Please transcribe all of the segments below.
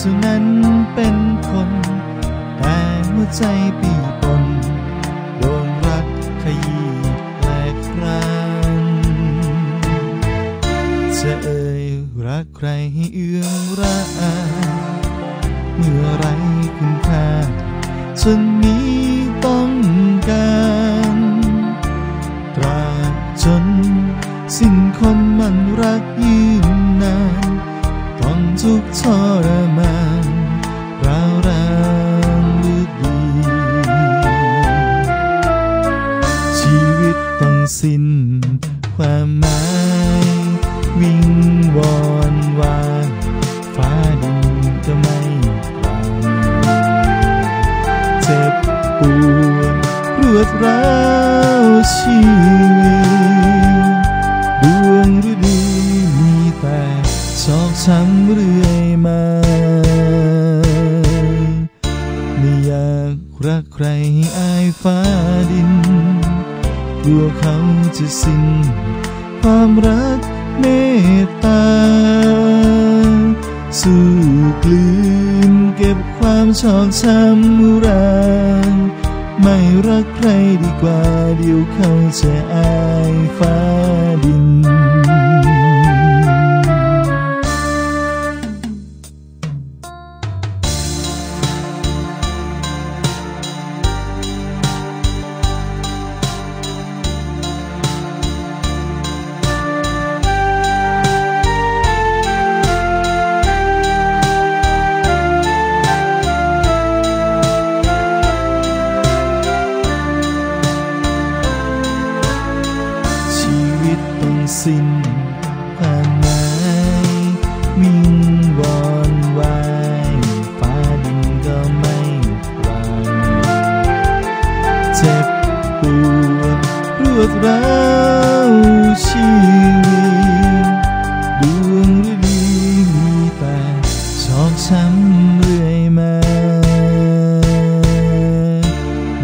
สุนั้นเป็นคน แต่หัวใจปีปนโดนรักขยี้แหลกรานจะเอ่ยรักใครให้เอื้องระอาเมื่อไรคุณค่าจนมีต้องการตราบจน สิ้นคนมันรักยืนนาน ต้องทุกข์ทรมานร้าวรานหรือดีชีวิตต้องสิ้นความหมายวิงวอนวาฟ้าดินก็ไม่ปรานเจ็บปวดรวดร้าวชีวิต ใครให้อายฟ้าดิน กลัวเขาจะสิ้น ความรักเมตตา สู้กลืนเก็บความชอกช้ำรางไม่รักใครดีกว่าเดี๋ยวเขาจะอาย สิ้นความหมายวิงวอนวายฟ้าดินก็ไม่หวังเจ็บปวดรวดร้าวชีวิตดวงฤดีมีแต่ชอกช้ำเรื่อยมา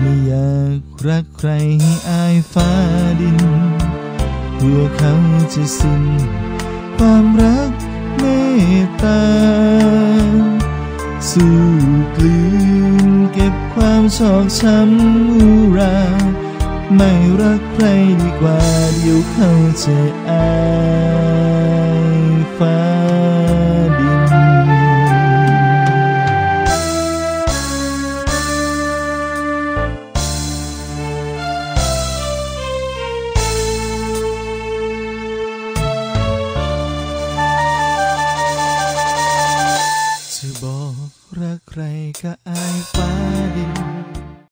ไม่อยากรักใครให้อายฟ้าดิน กลัวเขาจะสิ้นความรักเมตตา สู้กลืนเก็บความชอกช้ำอุรา ไม่รักใครดีกว่าเดี๋ยวเขาจะอายฟ้า